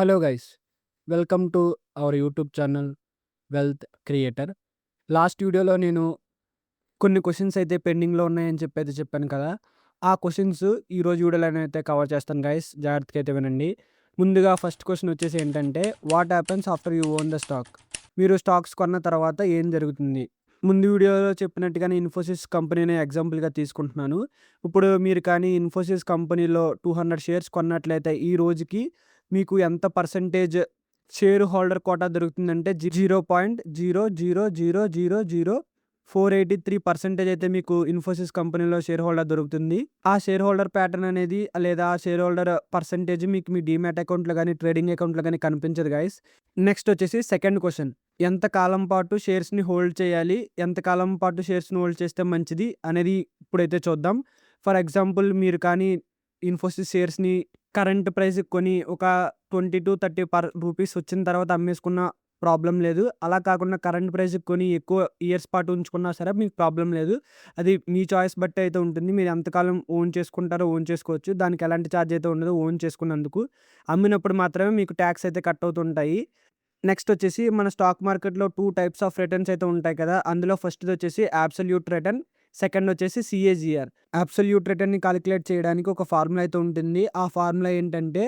Hello guys welcome to our YouTube channel wealth creator last వీడియోలో నేను కొన్ని questions అయితే పెండింగ్లో ఉన్నాయని చెప్పి అయితే చెప్పాను కదా. ఆ క్వశ్చన్స్ ఈరోజు వీడియోలో అయితే కవర్ చేస్తాను గైస్ జాగ్రత్తగా అయితే వినండి. ముందుగా ఫస్ట్ క్వశ్చన్ వచ్చేసి ఏంటంటే what happens after you own the stock మీరు స్టాక్స్ కొన్న తర్వాత ఏం జరుగుతుంది? ముందు వీడియోలో చెప్పినట్టుగానే ఇన్ఫోసిస్ కంపెనీని ఎగ్జాంపుల్గా తీసుకుంటున్నాను. ఇప్పుడు మీరు కానీ ఇన్ఫోసిస్ కంపెనీలో టూ హండ్రెడ్ షేర్స్ కొన్నట్లయితే ఈ రోజుకి మీకు ఎంత percentage share holder quota దొరుకుతుందంటే zero point zero zero zero zero zero four eighty three percentage అయితే మీకు ఇన్ఫోసిస్ కంపెనీలో షేర్ హోల్డర్ దొరుకుతుంది. ఆ షేర్ హోల్డర్ ప్యాటర్న్ అనేది లేదా ఆ షేర్ హోల్డర్ పర్సెంటేజ్ మీకు మీ డీమ్యాట్ అకౌంట్లో కానీ ట్రేడింగ్ అకౌంట్లో కానీ కనిపించదు గాయస్ నెక్స్ట్ వచ్చేసి సెకండ్ క్వశ్చన్ ఎంత కాలం పాటు షేర్స్ని హోల్డ్ చేయాలి? ఎంత కాలం పాటు షేర్స్ని హోల్డ్ చేస్తే మంచిది? అనేది ఇప్పుడైతే చూద్దాం. ఫర్ ఎగ్జాంపుల్ మీరు కానీ ఇన్ఫోసిస్ షేర్స్ని కరెంట్ ప్రైస్ కొని ఒక twenty two thirty per rupees వచ్చిన తర్వాత అమ్మేసుకున్న ప్రాబ్లం లేదు. అలా కాకుండా కరెంట్ ప్రైస్ కొని ఎక్కువ ఇయర్స్ పాటు ఉంచుకున్నా సరే మీకు ప్రాబ్లం లేదు. అది మీ చాయిస్ బట్టి అయితే ఉంటుంది. మీరు ఎంతకాలం ఓన్ చేసుకుంటారో ఓన్ చేసుకోవచ్చు. దానికి ఎలాంటి ఛార్జ్ అయితే ఉండదు ఓన్ చేసుకున్నందుకు అమ్మినప్పుడు మాత్రమే మీకు ట్యాక్స్ అయితే కట్ అవుతుంటాయి. నెక్స్ట్ వచ్చేసి మన స్టాక్ మార్కెట్లో టూ టైప్స్ ఆఫ్ రిటర్న్స్ అయితే ఉంటాయి కదా! అందులో ఫస్ట్ది వచ్చేసి అబ్సల్యూట్ రిటర్న్ సెకండ్ వచ్చేసి సిఏజిఆర్. అబ్సల్యూట్ రిటర్న్ని కాలిక్యులేట్ చేయడానికి ఒక ఫార్ములా అయితే ఉంటుంది. ఆ ఫార్ములా ఏంటంటే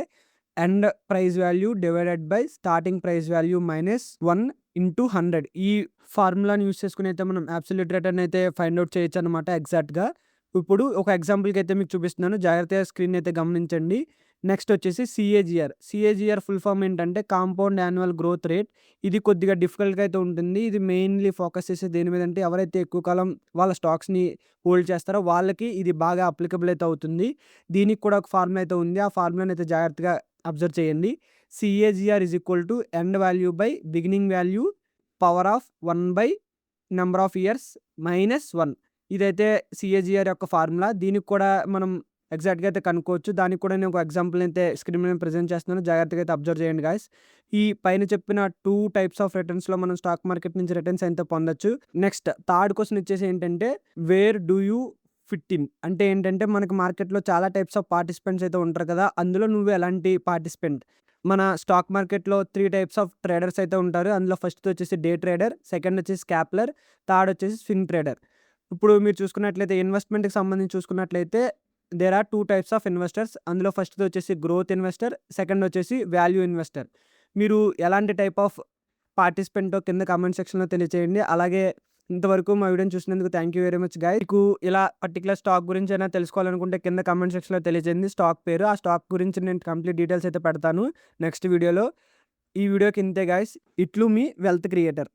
end price value divided by starting price value minus one into hundred. ఈ ఫార్ములాని యూస్ చేసుకుని అయితే మనం అబ్సల్యూట్ రిటర్న్ అయితే ఫైండ్ అవుట్ చేయొచ్చు అనమాట ఎగ్జాక్ట్గా. ఇప్పుడు ఒక ఎగ్జాంపుల్కి అయితే మీకు చూపిస్తున్నాను. జాగ్రత్తగా స్క్రీన్ అయితే గమనించండి. నెక్స్ట్ వచ్చేసి సిఏజిఆర్ సిఏజిఆర్ ఫుల్ ఫామ్ ఏంటంటే కాంపౌండ్ యాన్యువల్ గ్రోత్ రేట్ ఇది కొద్దిగా డిఫికల్ట్గా అయితే ఉంటుంది. ఇది మెయిన్లీ ఫోకస్ చేసే దేని మీద అంటే ఎవరైతే ఎక్కువ కాలం వాళ్ళ స్టాక్స్ని హోల్డ్ చేస్తారో వాళ్ళకి ఇది బాగా అప్లికబుల్ అయితే అవుతుంది. దీనికి కూడా ఒక ఫార్ములా అయితే ఉంది. ఆ ఫార్ములాని అయితే జాగ్రత్తగా అబ్జర్వ్ చేయండి. CAGR is equal to end value by beginning value power of one by number of years minus one ఇదైతే సిఏజిఆర్ యొక్క ఫార్ములా దీనికి కూడా మనం ఎగ్జాక్ట్గా అయితే కనుక్కోవచ్చు. దానికి కూడా నేను ఒక ఎగ్జాంపుల్ అయితే స్క్రీన్ మీద ప్రజెంట్ చేస్తున్నాను. జాగ్రత్తగా అయితే అబ్జర్వ్ చేయండి గాయస్ ఈ పైన చెప్పిన టూ టైప్స్ ఆఫ్ రిటర్న్స్లో మనం స్టాక్ మార్కెట్ నుంచి రిటర్న్స్ అయితే పొందొచ్చు. నెక్స్ట్ థర్డ్ క్వశ్చన్ ఇచ్చేసి ఏంటంటే where do you fit in అంటే ఏంటంటే మనకి మార్కెట్లో చాలా టైప్స్ ఆఫ్ పార్టిసిపెంట్స్ అయితే ఉంటారు కదా అందులో నువ్వు ఎలాంటి పార్టిసిపెంట్ మన స్టాక్ మార్కెట్లో త్రీ టైప్స్ ఆఫ్ ట్రేడర్స్ అయితే ఉంటారు. అందులో ఫస్ట్ వచ్చేసి డే ట్రేడర్ సెకండ్ వచ్చేసి క్యాప్లర్ థర్డ్ వచ్చేసి స్వింగ్ ట్రేడర్ ఇప్పుడు మీరు చూసుకున్నట్లయితే ఇన్వెస్ట్మెంట్కి సంబంధించి చూసుకున్నట్లయితే there are two types of investors అందులో ఫస్ట్ది వచ్చేసి గ్రోత్ ఇన్వెస్టర్ సెకండ్ వచ్చేసి వాల్యూ ఇన్వెస్టర్ మీరు ఎలాంటి టైప్ ఆఫ్ పార్టిసిపెంటో కింద కామెంట్ సెక్షన్లో తెలియచేయండి. అలాగే ఇంతవరకు మా వీడియోని చూసినందుకు thank you very much guy మీకు ఇలా పర్టికులర్ స్టాక్ గురించి అయినా తెలుసుకోవాలనుకుంటే కింద కామెంట్ సెక్షన్లో తెలియజేయండి స్టాక్ పేరు ఆ స్టాక్ గురించి నేను కంప్లీట్ డీటెయిల్స్ అయితే పెడతాను. నెక్స్ట్ వీడియోలో ఈ వీడియోకి ఇంతే గాయస్ ఇట్లు మీ వెల్త్ క్రియేటర్